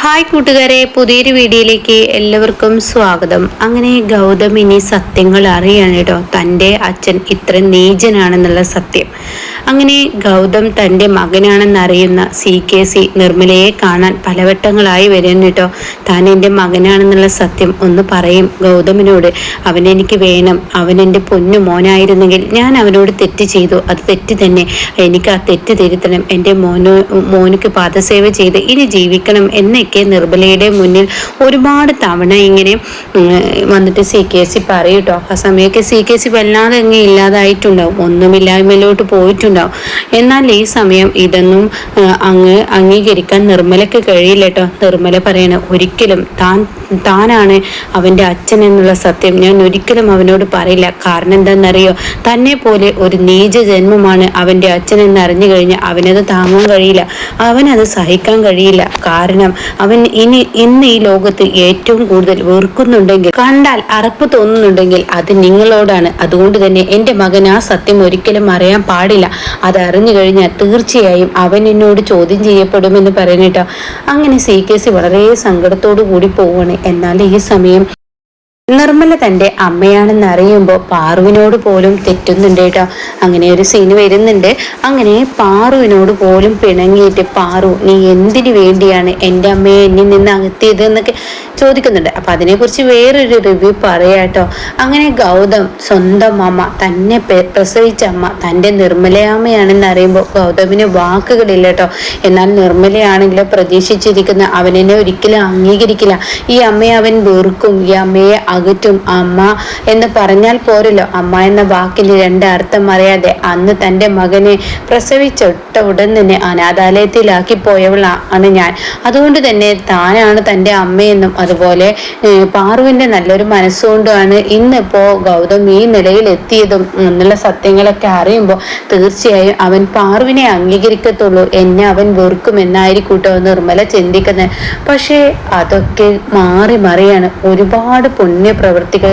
Hi കൂട്ടുകാരെ പുതിയൊരു വീഡിയോയിലേക്ക് എല്ലാവർക്കും സ്വാഗതം. അങ്ങനെ ഗൗതം ഇനി സത്യങ്ങൾ അറിയാണ് കേട്ടോ. തന്റെ അച്ഛൻ ഇത്ര നീചനാണെന്നുള്ള സത്യം. അങ്ങനെ ഗൗതം തന്റെ മകനാണെന്നറിയുന്ന സി കെ സി നിർമ്മലയെ കാണാൻ പലവട്ടങ്ങളായി വരുന്നു കേട്ടോ. താൻ എന്റെ മകനാണെന്നുള്ള സത്യം ഒന്ന് പറയും ഗൗതമിനോട്. അവനെനിക്ക് വേണം. അവൻ എന്റെ പൊന്നു മോനായിരുന്നെങ്കിൽ ഞാൻ അവനോട് തെറ്റ് ചെയ്തു. അത് തെറ്റ് തന്നെ. എനിക്ക് ആ തെറ്റ് തിരുത്തണം. എന്റെ മോനോ മോനുക്ക് പാദസേവ ചെയ്ത് ഇനി ജീവിക്കണം എന്നൊക്കെ നിർമ്മലയുടെ മുന്നിൽ ഒരുപാട് തവണ ഇങ്ങനെ വന്നിട്ട് സി കെ സി പറയൂട്ടോ ആ സമയമൊക്കെ സി കെ സി വല്ലാതെ അങ്ങ് ഇല്ലാതായിട്ടുണ്ടാവും. ഒന്നുമില്ലായ്മയിലോട്ട് പോയിട്ടുണ്ടാവും. എന്നാൽ ഈ സമയം ഇതൊന്നും അങ്ങ് അംഗീകരിക്കാൻ നിർമ്മലക്ക് കഴിയില്ല കേട്ടോ നിർമ്മല പറയണ ഒരിക്കലും താൻ താനാണ് അവന്റെ അച്ഛൻ എന്നുള്ള സത്യം ഞാൻ ഒരിക്കലും അവനോട് പറയില്ല. കാരണം എന്താണെന്നറിയോ? തന്നെ പോലെ ഒരു നീച ജന്മമാണ് അവന്റെ അച്ഛൻ എന്ന് അറിഞ്ഞു കഴിഞ്ഞാൽ അവനത് താങ്ങാൻ കഴിയില്ല. അവനത് സഹിക്കാൻ കഴിയില്ല. കാരണം അവൻ ഇനി ഇന്ന് ഈ ലോകത്ത് ഏറ്റവും കൂടുതൽ വെറുക്കുന്നുണ്ടെങ്കിൽ കണ്ടാൽ അറപ്പ് തോന്നുന്നുണ്ടെങ്കിൽ അത് നിങ്ങളോടാണ്. അതുകൊണ്ട് തന്നെ എന്റെ മകൻ ആ സത്യം ഒരിക്കലും അറിയാൻ പാടില്ല. അത് അറിഞ്ഞു കഴിഞ്ഞാൽ തീർച്ചയായും അവൻ എന്നോട് ചോദ്യം ചെയ്യപ്പെടുമെന്ന് പറയുന്നിട്ടോ അങ്ങനെ സി കെ സി വളരെ സങ്കടത്തോടു കൂടി പോവുകയാണ്. എന്നാൽ ഈ സമയം നിർമ്മല തന്റെ അമ്മയാണെന്ന് അറിയുമ്പോൾ പാറുവിനോട് പോലും തെറ്റുന്നുണ്ട് കേട്ടോ. അങ്ങനെ ഒരു സീന് വരുന്നുണ്ട്. അങ്ങനെ പാറുവിനോട് പോലും പിണങ്ങിയിട്ട് പാറു നീ എന്തിനു വേണ്ടിയാണ് എന്റെ അമ്മയെ എന്നിൽ നിന്ന് അകത്തിയത്? എന്നൊക്കെ ചോദിക്കുന്നുണ്ട്. അപ്പം അതിനെക്കുറിച്ച് വേറൊരു റിവ്യൂ പറയാട്ടോ. അങ്ങനെ ഗൗതം സ്വന്തം അമ്മ തന്നെ പ്രസവിച്ച അമ്മ തന്റെ നിർമ്മലയാമ്മയാണെന്ന് അറിയുമ്പോൾ ഗൗതമിന് വാക്കുകളില്ല കേട്ടോ എന്നാൽ നിർമ്മലയാണെങ്കിലും പ്രതീക്ഷിച്ചിരിക്കുന്ന അവനെന്നെ ഒരിക്കലും അംഗീകരിക്കില്ല. ഈ അമ്മയെ അവൻ വെറുക്കും ഈ അമ്മയെ അകറ്റും. അമ്മ എന്ന് പറഞ്ഞാൽ പോരല്ലോ. അമ്മ എന്ന വാക്കിന് രണ്ട് അർത്ഥം അറിയാതെ അന്ന് തന്റെ മകനെ പ്രസവിച്ചൊട്ട ഉടൻ തന്നെ അനാഥാലയത്തിലാക്കി പോയവളാണ് ഞാൻ. അതുകൊണ്ട് തന്നെ താനാണ് തന്റെ അമ്മയെന്നും അതുപോലെ പാറുവിന്റെ നല്ലൊരു മനസ്സുകൊണ്ടാണ് ഇന്നിപ്പോൾ ഗൗതം ഈ നിലയിൽ എത്തിയതും എന്നുള്ള സത്യങ്ങളൊക്കെ അറിയുമ്പോൾ തീർച്ചയായും അവൻ പാറുവിനെ അംഗീകരിക്കത്തുള്ളൂ എന്നെ അവൻ വെറുക്കുമെന്നായിരിക്കൂട്ടോ നിർമ്മല ചിന്തിക്കുന്നത് പക്ഷേ അതൊക്കെ മാറി മറിയാണ്. ഒരുപാട് പുണ്യപ്രവൃത്തികൾ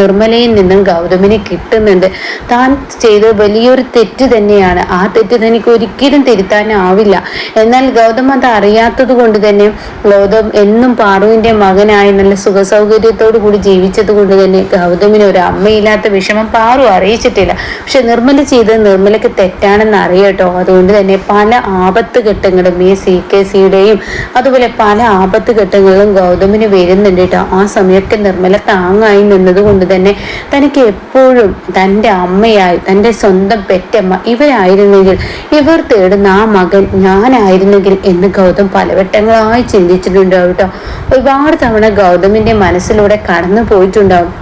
നിർമ്മലയിൽ നിന്നും ഗൗതമിന് കിട്ടുന്നുണ്ട്. താൻ ചെയ്ത വലിയൊരു തെറ്റ് തന്നെയാണ്. ആ തെറ്റ് തനിക്ക് ഒരിക്കലും തിരുത്താനാവില്ല. എന്നാൽ ഗൗതം അത് അറിയാത്തത് കൊണ്ട് തന്നെ ഗൗതം എന്നും പാറുവിന്റെ മകനായി നല്ല സുഖസൗകര്യത്തോടു കൂടി ജീവിച്ചത് കൊണ്ട് തന്നെ ഗൗതമിന് ഒരു അമ്മയില്ലാത്ത വിഷമം പാറു അറിയിച്ചിട്ടില്ല. പക്ഷെ നിർമ്മല ചെയ്തത് നിർമ്മലയ്ക്ക് തെറ്റാണെന്ന് അറിയട്ടോ അതുകൊണ്ട് തന്നെ പല ആപത്ത് ഘട്ടങ്ങളും ഈ സി കെ സിയുടെയും അതുപോലെ പല ആപത്ത് ഘട്ടങ്ങളിലും ഗൗതമിന് വരുന്നുണ്ട് കേട്ടോ. ആ സമയത്ത് നിർമ്മല താങ്ങായി നിന്നത് കൊണ്ട് തന്നെ തനിക്ക് എപ്പോഴും തന്റെ അമ്മയായി തന്റെ സ്വന്തം പെറ്റമ്മ ഇവരായിരുന്നെങ്കിൽ ഇവർ തേടുന്ന ആ മകൻ ഞാനായിരുന്നെങ്കിൽ എന്ന് ഗൗതം പലവട്ടങ്ങളായി ചിന്തിച്ചിട്ടുണ്ടാവും കേട്ടോ. ഒരുപാട് തവണ ഗൗതമിന്റെ മനസ്സിലൂടെ കടന്നു പോയിട്ടുണ്ടാവും.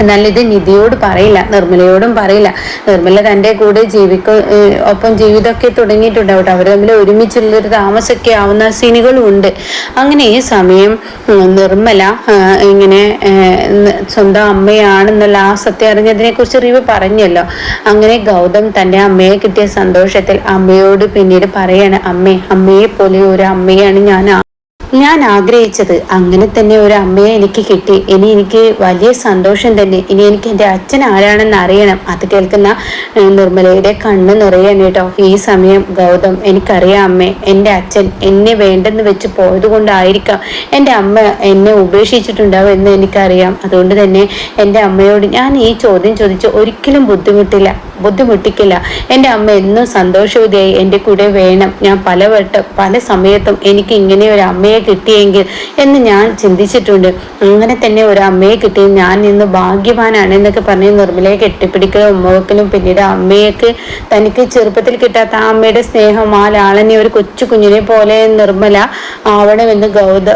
എന്നാൽ ഇത് നിധിയോട് പറയില്ല നിർമ്മലയോടും പറയില്ല. നിർമ്മല തന്റെ കൂടെ ജീവിക്ക ഒപ്പം ജീവിതമൊക്കെ തുടങ്ങിയിട്ടുണ്ടാവും അവർ തമ്മിൽ ഒരുമിച്ചുള്ളൊരു താമസമൊക്കെ ആവുന്ന സീനുകളും ഉണ്ട്. അങ്ങനെ ഈ സമയം നിർമ്മല ഇങ്ങനെ സ്വന്തം അമ്മയാണെന്നുള്ള ആ സത്യം അറിഞ്ഞതിനെ കുറിച്ച് റിവ് പറഞ്ഞല്ലോ. അങ്ങനെ ഗൗതം തന്റെ അമ്മയെ കിട്ടിയ സന്തോഷത്തിൽ അമ്മയോട് പിന്നീട് പറയാണ് അമ്മേ അമ്മയെ പോലെ ഒരു അമ്മയാണ് ഞാൻ ഞാൻ ആഗ്രഹിച്ചത് അങ്ങനെ തന്നെ ഒരു അമ്മയെ എനിക്ക് കിട്ടി. ഇനി എനിക്ക് വലിയ സന്തോഷം തന്നെ. ഇനി എനിക്ക് എന്റെ അച്ഛൻ ആരാണെന്ന് അറിയണം. അത് കേൾക്കുന്ന നിർമ്മലയുടെ കണ്ണ് നിറയാണ് കേട്ടോ. ഈ സമയം ഗൗതം എനിക്കറിയാം അമ്മേ എന്റെ അച്ഛൻ എന്നെ വേണ്ടെന്ന് വെച്ച് പോയത് കൊണ്ടായിരിക്കാം എന്റെ അമ്മ എന്നെ ഉപേക്ഷിച്ചിട്ടുണ്ടാവും എന്ന് എനിക്കറിയാം. അതുകൊണ്ട് തന്നെ എന്റെ അമ്മയോട് ഞാൻ ഈ ചോദ്യം ചോദിച്ച് ഒരിക്കലും ബുദ്ധിമുട്ടില്ല. ബുദ്ധിമുട്ടിക്കില്ല. എന്റെ അമ്മ എന്നും സന്തോഷവതിയായി എന്റെ കൂടെ വേണം. ഞാൻ പലവട്ടം പല സമയത്തും എനിക്ക് ഇങ്ങനെ ഒരു അമ്മയെ കിട്ടിയെങ്കിൽ എന്ന് ഞാൻ ചിന്തിച്ചിട്ടുണ്ട്. അങ്ങനെ തന്നെ ഒരു അമ്മയെ കിട്ടി. ഞാൻ ഇന്ന് ഭാഗ്യവാനാണ് എന്നൊക്കെ പറഞ്ഞ് നിർമ്മലയെ കെട്ടിപ്പിടിക്കലും ഉമ്മവക്കലും പിന്നീട് അമ്മയൊക്കെ തനിക്ക് ചെറുപ്പത്തിൽ കിട്ടാത്ത ആ അമ്മയുടെ സ്നേഹം ആ ലാളനെ ഒരു കൊച്ചു കുഞ്ഞിനെ പോലെ നിർമ്മല ആവണമെന്ന് ഗൗത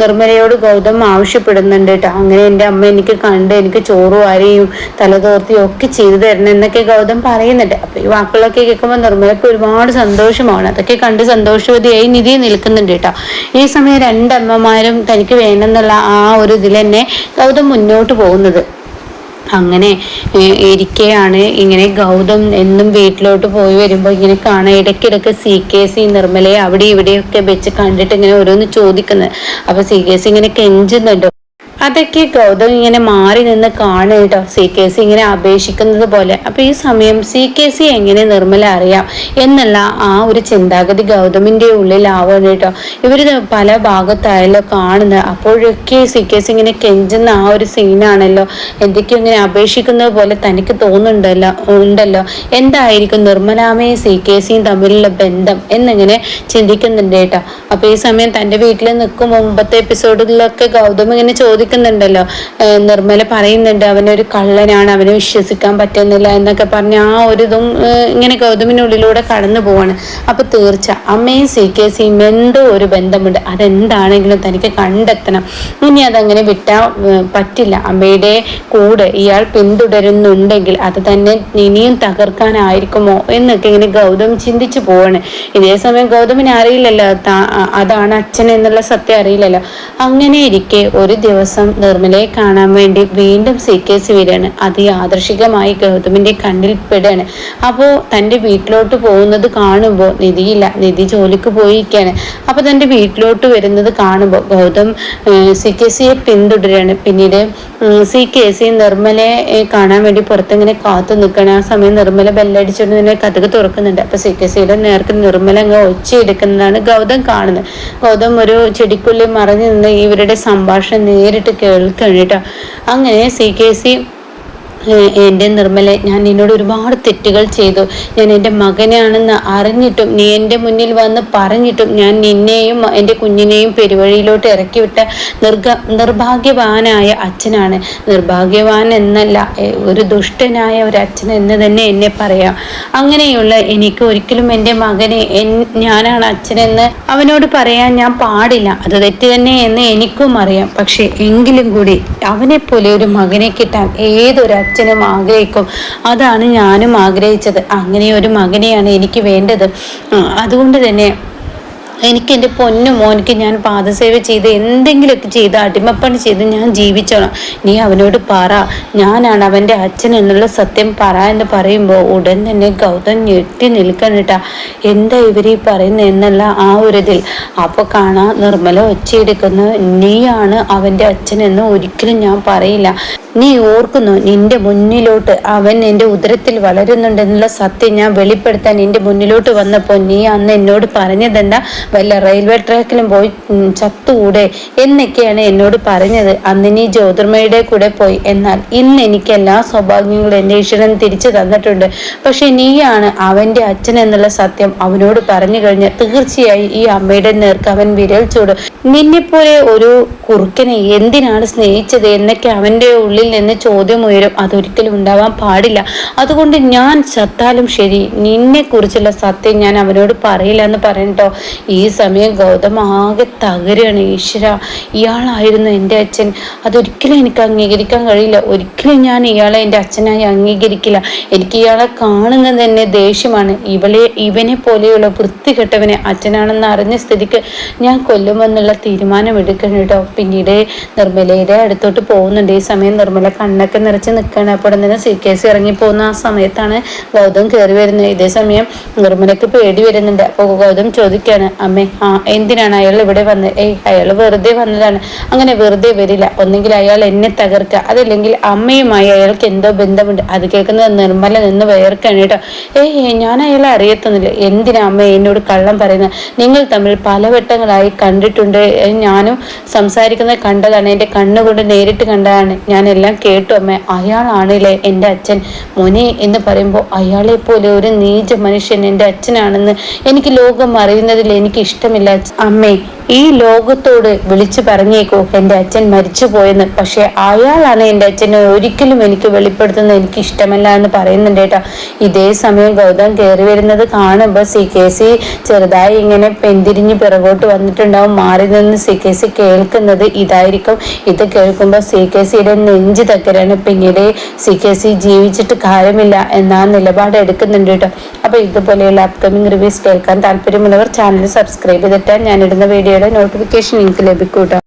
നിർമ്മലയോട് ഗൗതം ആവശ്യപ്പെടുന്നുണ്ട് കേട്ടോ. അങ്ങനെ എന്റെ അമ്മ എനിക്ക് കണ്ട് എനിക്ക് ചോറ് വാരിയും തലതോർത്തിയും ഒക്കെ ചെയ്തു തരണം എന്നൊക്കെ ഗൗതം പറയുന്നുണ്ട്. അപ്പൊ ഈ വാക്കുകളൊക്കെ കേൾക്കുമ്പോൾ നിർമ്മലക്ക് ഒരുപാട് സന്തോഷമാണ്. അതൊക്കെ കണ്ട് സന്തോഷവതിയായി നിധി നിൽക്കുന്നുണ്ട് കേട്ടോ. ഈ സമയം രണ്ടമ്മമാരും തനിക്ക് വേണമെന്നുള്ള ആ ഒരു ഇതിൽ തന്നെ ഗൗതം മുന്നോട്ട് പോകുന്നത്. അങ്ങനെ ഇരിക്കയാണ് ഇങ്ങനെ ഗൗതം എന്നും വീട്ടിലോട്ട് പോയി വരുമ്പോൾ ഇങ്ങനെ കാണാൻ ഇടയ്ക്കിടയ്ക്ക് സി കെ സി നിർമ്മലയെ അവിടെ ഇവിടെയൊക്കെ വെച്ച് കണ്ടിട്ട് ഇങ്ങനെ ഓരോന്ന് ചോദിക്കുന്നത്. അപ്പൊ സി കെ സി ഇങ്ങനെ കെഞ്ചുന്നുണ്ട്. അതൊക്കെ ഗൗതം ഇങ്ങനെ മാറി നിന്ന് കാണുക കേട്ടോ. സി കെ സി ഇങ്ങനെ അപേക്ഷിക്കുന്നത് പോലെ. അപ്പൊ ഈ സമയം സി കെ സി എങ്ങനെ നിർമ്മല അറിയാം എന്നുള്ള ആ ഒരു ചിന്താഗതി ഗൗതമിന്റെ ഉള്ളിലാവുകയാണ് കേട്ടോ. ഇവർ പല ഭാഗത്തായാലോ കാണുന്നത്. അപ്പോഴൊക്കെ സി കെ സി ഇങ്ങനെ കെഞ്ചുന്ന ആ ഒരു സീനാണല്ലോ. എന്തൊക്കെയോ ഇങ്ങനെ അപേക്ഷിക്കുന്നത് പോലെ തനിക്ക് തോന്നുന്നുണ്ടല്ലോ ഉണ്ടല്ലോ. എന്തായിരിക്കും നിർമ്മലാമയും സി കെ സിയും തമ്മിലുള്ള ബന്ധം എന്നിങ്ങനെ ചിന്തിക്കുന്നുണ്ട് കേട്ടോ. അപ്പൊ ഈ സമയം തന്റെ വീട്ടിൽ നിൽക്കും മുമ്പത്തെ എപ്പിസോഡുകളിലൊക്കെ ഗൗതം ഇങ്ങനെ ചോദിക്കും ചോദിക്കുന്നുണ്ടല്ലോ നിർമ്മല പറയുന്നുണ്ട് അവനൊരു കള്ളനാണ് അവനെ വിശ്വസിക്കാൻ പറ്റുന്നില്ല എന്നൊക്കെ പറഞ്ഞ് ആ ഒരു ഇതും ഇങ്ങനെ ഗൗതമിനുള്ളിലൂടെ കടന്നു പോവാണ്. അപ്പൊ തീർച്ച അമ്മയും സി കെ സിയും എന്തോ ഒരു ബന്ധമുണ്ട്. അതെന്താണെങ്കിലും തനിക്ക് കണ്ടെത്തണം. ഇനി അതങ്ങനെ വിട്ടാൽ പറ്റില്ല. അമ്മയുടെ കൂടെ ഇയാൾ പിന്തുടരുന്നുണ്ടെങ്കിൽ അത് തന്നെ ഇനിയും തകർക്കാനായിരിക്കുമോ എന്നൊക്കെ ഇങ്ങനെ ഗൗതം ചിന്തിച്ചു പോവാണ്. ഇതേ സമയം ഗൗതമിന് അറിയില്ലല്ലോ അതാണ് അച്ഛൻ എന്നുള്ള സത്യം അറിയില്ലല്ലോ. അങ്ങനെ ഇരിക്കെ ഒരു ദിവസം ദിവസം നിർമ്മലയെ കാണാൻ വേണ്ടി വീണ്ടും സി കെ സി വരികയാണ്. അത് യാദർശികമായി ഗൗതമിന്റെ കണ്ണിൽ പെടുകയാണ്. അപ്പോൾ തന്റെ വീട്ടിലോട്ട് പോകുന്നത് കാണുമ്പോൾ നിധിയില്ല. നിധി ജോലിക്ക് പോയിരിക്കുകയാണ്. അപ്പോൾ തന്റെ വീട്ടിലോട്ട് വരുന്നത് കാണുമ്പോൾ ഗൗതം സി കെ സിയെ പിന്തുടരുകയാണ്. പിന്നീട് സി കെ സി നിർമ്മലയെ കാണാൻ വേണ്ടി പുറത്തിങ്ങനെ കാത്തു നിൽക്കണം ആ സമയം നിർമ്മല ബെല്ലടിച്ചുകൊണ്ട് തന്നെ കഥക് തുറക്കുന്നുണ്ട്. അപ്പോൾ സി കെ സിയുടെ നേർക്ക് നിർമ്മല അങ്ങ് ഒച്ചയെടുക്കുന്നതാണ് ഗൗതം കാണുന്നത്. ഗൗതം ഒരു ചെടിക്കുള്ളിൽ മറഞ്ഞു നിന്ന് ഇവരുടെ സംഭാഷണം നേരിട്ട്. കേൾക്കണം കേട്ടോ അങ്ങനെ സി കെ സി എന്റെ നിർമ്മല ഞാൻ നിന്നോട് ഒരുപാട് തെറ്റുകൾ ചെയ്തു. ഞാൻ എന്റെ മകനാണെന്ന് അറിഞ്ഞിട്ടും നീ എന്റെ മുന്നിൽ വന്ന് പറഞ്ഞിട്ടും ഞാൻ നിന്നെയും എന്റെ കുഞ്ഞിനെയും പെരുവഴിയിലോട്ട് ഇറക്കി വിട്ട നിർഗ നിർഭാഗ്യവാനായ അച്ഛനാണ്. നിർഭാഗ്യവാൻ എന്നല്ല ഒരു ദുഷ്ടനായ ഒരു അച്ഛൻ എന്ന് തന്നെ എന്നെ പറയാം. അങ്ങനെയുള്ള എനിക്ക് ഒരിക്കലും എന്റെ മകനെ ഞാനാണ് അച്ഛനെന്ന് അവനോട് പറയാൻ ഞാൻ പാടില്ല. അത് തെറ്റ് തന്നെ എന്ന് എനിക്കും അറിയാം. പക്ഷെ എങ്കിലും കൂടി അവനെപ്പോലെ പോലെ ഒരു മകനെ കിട്ടാൻ ഏതൊരു അച്ഛനും ആഗ്രഹിക്കും. അതാണ് ഞാനും ആഗ്രഹിച്ചത്. അങ്ങനെ ഒരു മകനെയാണ് എനിക്ക് വേണ്ടത്. അതുകൊണ്ട് തന്നെ എനിക്ക് എന്റെ പൊന്നു മോനിക്ക് ഞാൻ പാദസേവ ചെയ്ത് എന്തെങ്കിലുമൊക്കെ ചെയ്ത് അടിമപ്പണി ചെയ്ത് ഞാൻ ജീവിച്ചോളാം. നീ അവനോട് പറ. ഞാനാണ് അവന്റെ അച്ഛൻ എന്നുള്ള സത്യം പറ എന്ന് പറയുമ്പോൾ ഉടൻ തന്നെ ഗൗതം ഞെട്ടി നിൽക്കണിട്ടാ എന്താ ഇവർ ഈ പറയുന്നത് എന്നുള്ള ആ ഇതിൽ? അപ്പോൾ കാണാ നിർമ്മല ഒച്ചയെടുക്കുന്ന. നീയാണ് അവന്റെ അച്ഛൻ എന്ന് ഒരിക്കലും ഞാൻ പറയില്ല. നീ ഓർക്കുന്നു നിന്റെ മുന്നിലോട്ട് അവൻ എന്റെ ഉദരത്തിൽ വളരുന്നുണ്ടെന്നുള്ള സത്യം ഞാൻ വെളിപ്പെടുത്താൻ നിന്റെ മുന്നിലോട്ട് വന്നപ്പോൾ നീ അന്ന് എന്നോട് പറഞ്ഞതെന്താ? വല്ല റെയിൽവേ ട്രാക്കിലും പോയി ചത്തുകൂടെ എന്നൊക്കെയാണ് എന്നോട് പറഞ്ഞത്. അന്ന് നീ ജ്യോതിർമയുടെ കൂടെ പോയി. എന്നാൽ ഇന്ന് എനിക്ക് എല്ലാ സൗഭാഗ്യങ്ങളും എന്റെ ഈശ്വരൻ തിരിച്ചു തന്നിട്ടുണ്ട്. പക്ഷെ നീയാണ് അവന്റെ അച്ഛൻ എന്നുള്ള സത്യം അവനോട് പറഞ്ഞു കഴിഞ്ഞ തീർച്ചയായും ഈ അമ്മയുടെ നേർക്ക് അവൻ വിരൽ ചൂടും. നിന്നെപ്പോലെ ഒരു കുറുക്കനെ എന്തിനാണ് സ്നേഹിച്ചത് എന്നൊക്കെ അവന്റെ ഉള്ളിൽ നിന്ന് ചോദ്യം ഉയരും. അതൊരിക്കലും ഉണ്ടാവാൻ പാടില്ല. അതുകൊണ്ട് ഞാൻ ചത്താലും ശരി. നിന്നെക്കുറിച്ചുള്ള സത്യം ഞാൻ അവനോട് പറയില്ല എന്ന് പറയട്ടോ ഈ സമയം ഗൗതം ആകെ തകരുകയാണ് ഈശ്വര. ഇയാളായിരുന്നു എന്റെ അച്ഛൻ. അതൊരിക്കലും എനിക്ക് അംഗീകരിക്കാൻ കഴിയില്ല. ഒരിക്കലും ഞാൻ ഇയാളെ എന്റെ അച്ഛനായി അംഗീകരിക്കില്ല. എനിക്ക് ഇയാളെ കാണുന്നത് തന്നെ ദേഷ്യമാണ്. ഇവളെ ഇവനെ പോലെയുള്ള വൃത്തികെട്ടവനെ അച്ഛനാണെന്ന് അറിഞ്ഞ സ്ഥിതിക്ക് ഞാൻ കൊല്ലുമെന്നുള്ള തീരുമാനം എടുക്കണം കേട്ടോ പിന്നീട് നിർമ്മലയുടെ അടുത്തോട്ട് പോകുന്നുണ്ട്. ഈ സമയം നിർമ്മല കണ്ണൊക്കെ നിറച്ച് നിൽക്കുകയാണ് അപ്പോൾ തന്നെ സി കെ സി ഇറങ്ങി പോകുന്ന ആ സമയത്താണ് ഗൗതം കയറി വരുന്നത്. ഇതേ സമയം നിർമ്മലക്ക് പേടി വരുന്നുണ്ട്. അപ്പോൾ ഗൗതം ചോദിക്കുകയാണ് അമ്മേ ആ എന്തിനാണ് അയാൾ ഇവിടെ വന്നത്? ഏയ് അയാൾ വെറുതെ വന്നതാണ്. അങ്ങനെ വെറുതെ വരില്ല. ഒന്നെങ്കിൽ അയാൾ എന്നെ തകർക്കുക. അതല്ലെങ്കിൽ അമ്മയുമായി അയാൾക്ക് എന്തോ ബന്ധമുണ്ട്. അത് കേൾക്കുന്നത് നിർമ്മല നിന്ന് വേർക്കാണ് കേട്ടോ. ഏയ് ഞാൻ അയാളെ അറിയത്തൊന്നുമില്ല. എന്തിനാ അമ്മ എന്നോട് കള്ളം പറയുന്നത്? നിങ്ങൾ തമ്മിൽ പലവട്ടങ്ങളായി കണ്ടിട്ടുണ്ട്. ഞാനും സംസാരിക്കുന്നത് കണ്ടതാണ്. എന്റെ കണ്ണുകൊണ്ട് നേരിട്ട് കണ്ടതാണ്. ഞാൻ എല്ലാം കേട്ടു അമ്മ. അയാളാണല്ലേ എന്റെ അച്ഛൻ. മുനി എന്ന് പറയുമ്പോൾ അയാളെ പോലെ ഒരു നീച മനുഷ്യൻ എന്റെ അച്ഛനാണെന്ന് എനിക്ക് ലോകം അറിയുന്നതിൽ എനിക്ക് ഇഷ്ടമില്ല അമ്മേ ഈ ലോകത്തോട് വിളിച്ചു പറഞ്ഞേക്കോ. എന്റെ അച്ഛൻ മരിച്ചു പോയെന്ന് പക്ഷെ അയാളാണ് എന്റെ അച്ഛനെ ഒരിക്കലും എനിക്ക് വെളിപ്പെടുത്തുന്നത് എനിക്ക് ഇഷ്ടമല്ല എന്ന് പറയുന്നുണ്ട് കേട്ടോ. ഇതേ സമയം ഗൗതം കയറി വരുന്നത് കാണുമ്പോൾ സി കെ സി ചെറുതായി ഇങ്ങനെ പെന്തിരിഞ്ഞ് പിറകോട്ട് വന്നിട്ടുണ്ടാവും. മാറി നിന്ന് സി കെ സി കേൾക്കുന്നത് ഇതായിരിക്കും. ഇത് കേൾക്കുമ്പോൾ സി കെ സിയുടെ നെഞ്ച് തക്കരാണ് പിന്നീട് സി കെ സി ജീവിച്ചിട്ട് കാര്യമില്ല എന്നാ നിലപാട് എടുക്കുന്നുണ്ട് കേട്ടോ. അപ്പോൾ ഇതുപോലെയുള്ള അപ്കമിങ് റിവ്യൂസ് കേൾക്കാൻ താല്പര്യമുള്ളവർ ചാനൽ സബ്സ്ക്രൈബ് ചെയ്തിട്ടാണ് ഞാനിടുന്ന വീഡിയോയുടെ നോട്ടിഫിക്കേഷൻ നിങ്ങൾക്ക് ലഭിക്കൂട്ടോ.